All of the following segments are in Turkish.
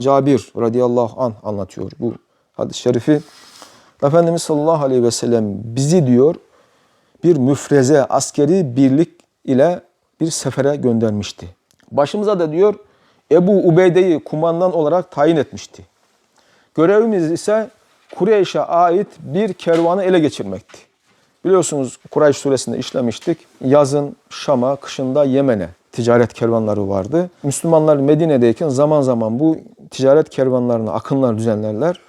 Cabir radıyallahu an anlatıyor bu hadis-i şerifi. Efendimiz sallallahu aleyhi ve sellem bizi diyor bir müfreze askeri birlik ile bir sefere göndermişti. Başımıza da diyor Ebu Ubeyde'yi kumandan olarak tayin etmişti. Görevimiz ise Kureyş'e ait bir kervanı ele geçirmekti. Biliyorsunuz Kureyş suresinde işlemiştik. Yazın Şam'a, kışında Yemen'e ticaret kervanları vardı. Müslümanlar Medine'deyken zaman zaman bu ticaret kervanlarına akınlar düzenlerler.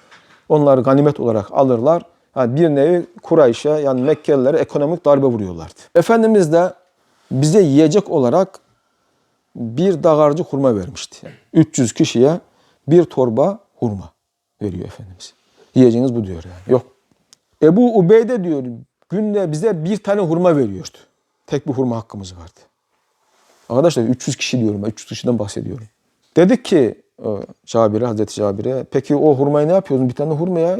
Onları ganimet olarak alırlar. Yani bir nevi Kureyş'e yani Mekkelilere ekonomik darbe vuruyorlardı. Efendimiz de bize yiyecek olarak bir dağarcık hurma vermişti. 300 kişiye bir torba hurma veriyor Efendimiz. Yiyeceğiniz bu diyor yani. Yok. Ebu Ubeyde diyor günde bize bir tane hurma veriyordu. Tek bir hurma hakkımız vardı. Arkadaşlar 300 kişi diyorum ben 300 kişiden bahsediyorum. Dedik ki Cabir'e, Hazreti Cabir'e peki o hurmayı ne yapıyorsun? Bir tane hurmaya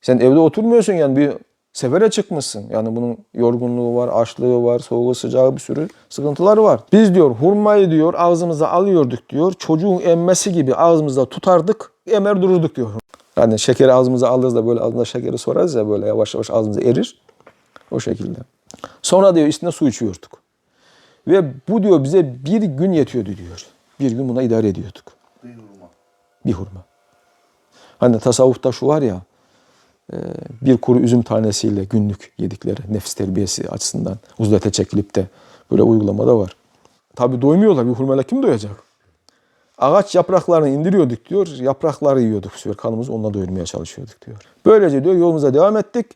sen evde oturmuyorsun yani bir sefere çıkmışsın. Yani bunun yorgunluğu var, açlığı var, soğuğu sıcağı bir sürü sıkıntıları var. Biz diyor hurmayı diyor ağzımıza alıyorduk diyor. Çocuğun emmesi gibi ağzımızda tutardık, emer dururduk diyor. Yani şekeri ağzımıza alırız da böyle ağzımıza şekeri sorarız ya böyle yavaş yavaş ağzımıza erir. O şekilde. Sonra diyor üstüne su içiyorduk. Ve bu diyor bize bir gün yetiyordu diyor. Bir gün buna idare ediyorduk. Bir hurma. Bir hurma. Hani tasavvufta şu var ya, e, bir kuru üzüm tanesiyle günlük yedikleri nefis terbiyesi açısından uzlete çekilip de böyle uygulamada var. Tabi doymuyorlar. Bir hurmayla kim doyacak? Ağaç yapraklarını indiriyorduk diyor. Yaprakları yiyorduk. Sefer kanımızı onunla doyurmaya çalışıyorduk diyor. Böylece diyor yolumuza devam ettik.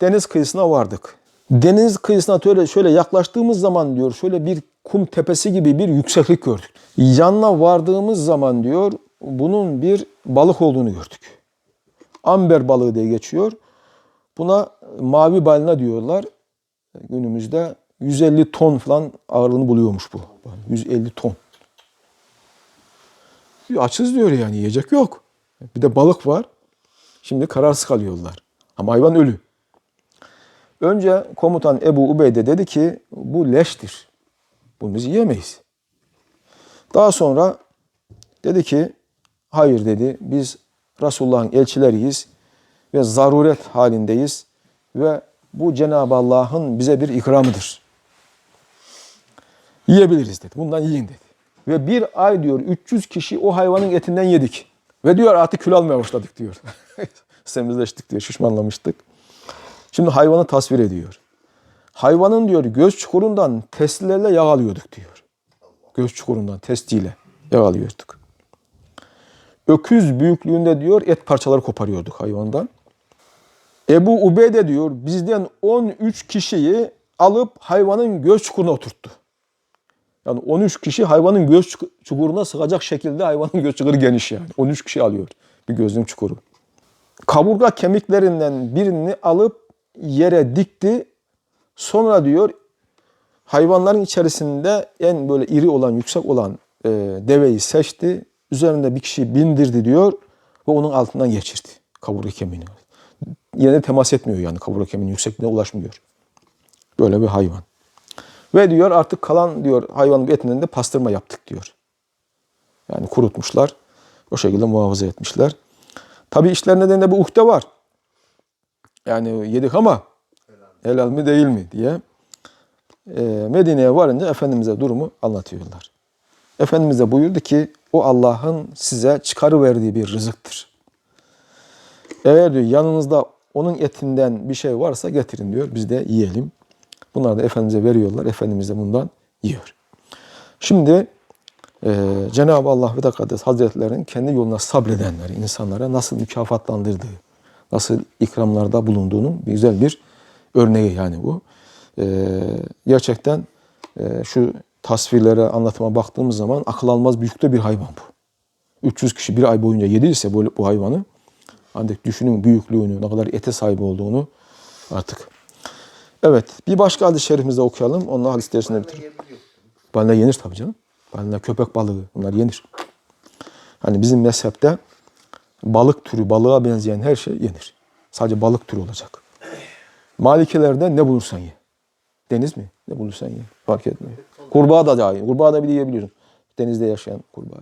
Deniz kıyısına vardık. Deniz kıyısına şöyle, şöyle yaklaştığımız zaman diyor şöyle bir kum tepesi gibi bir yükseklik gördük. Yanına vardığımız zaman diyor bunun bir balık olduğunu gördük. Amber balığı diye geçiyor. Buna mavi balina diyorlar. Günümüzde 150 ton falan ağırlığını buluyormuş bu. 150 ton. Açız diyor yani yiyecek yok. Bir de balık var. Şimdi kararsız kalıyorlar. Ama hayvan ölü. Önce komutan Ebu Ubeyde dedi ki bu leştir. Bunu biz yiyemeyiz. Daha sonra dedi ki hayır dedi biz Resulullah'ın elçileriyiz ve zaruret halindeyiz ve bu Cenab-ı Allah'ın bize bir ikramıdır. Yiyebiliriz dedi. Bundan yiyin dedi. Ve bir ay diyor 300 kişi o hayvanın etinden yedik. Ve diyor artık kül almaya başladık diyor. Semizleştik diyor, şişmanlamıştık. Şimdi hayvanı tasvir ediyor. Hayvanın diyor göz çukurundan testilerle yağ alıyorduk diyor. Göz çukurundan testiyle yağ alıyorduk. Öküz büyüklüğünde diyor et parçaları koparıyorduk hayvandan. Ebu Ubeyde diyor bizden 13 kişiyi alıp hayvanın göz çukuruna oturttu. Yani 13 kişi hayvanın göz çukuruna sığacak şekilde hayvanın göz çukuru geniş yani. 13 kişi alıyor bir gözün çukuru. Kaburga kemiklerinden birini alıp yere dikti. Sonra diyor hayvanların içerisinde en böyle iri olan, yüksek olan e, deveyi seçti. Üzerinde bir kişi bindirdi diyor ve onun altından geçirdi kaburga kemiğini. Yine temas etmiyor yani kaburga kemiğinin yüksekliğine ulaşmıyor. Böyle bir hayvan. Ve diyor artık kalan diyor hayvanın etinden de pastırma yaptık diyor. Yani kurutmuşlar. O şekilde muhafaza etmişler. Tabi işler nedeniyle bu uhde var. Yani yedik ama helal mi değil mi diye e, Medine'ye varınca Efendimiz'e durumu anlatıyorlar. Efendimiz de buyurdu ki o Allah'ın size çıkarıverdiği bir rızıktır. Eğer diyor yanınızda onun etinden bir şey varsa getirin diyor. Biz de yiyelim. Bunlar da Efendimiz'e veriyorlar. Efendimiz de bundan yiyor. Şimdi e, Cenab-ı Allah ve Tekaddes Hazretlerinin kendi yoluna sabredenleri, insanlara nasıl mükafatlandırdığı, nasıl ikramlarda bulunduğunun güzel bir örneği yani bu. E, gerçekten e, şu tasvirlere, anlatıma baktığımız zaman akıl almaz büyükte bir hayvan bu. 300 kişi bir ay boyunca yediyse bu, bu hayvanı, ancak düşünün büyüklüğünü, ne kadar ete sahip olduğunu artık. Evet, bir başka hadis-i şerifimizde okuyalım. Onunla hadis dersini bitirelim. Balina yenir tabii canım. Balina köpek balığı bunlar yenir. Hani bizim mezhepte balık türü, balığa benzeyen her şey yenir. Sadece balık türü olacak. Malikelerde ne bulursan ye. Deniz mi? Ne bulursan ye. Fark etmiyor. Kurbağa da dahil. Kurbağa da bile yiyebiliyorsun. Denizde yaşayan kurbağa.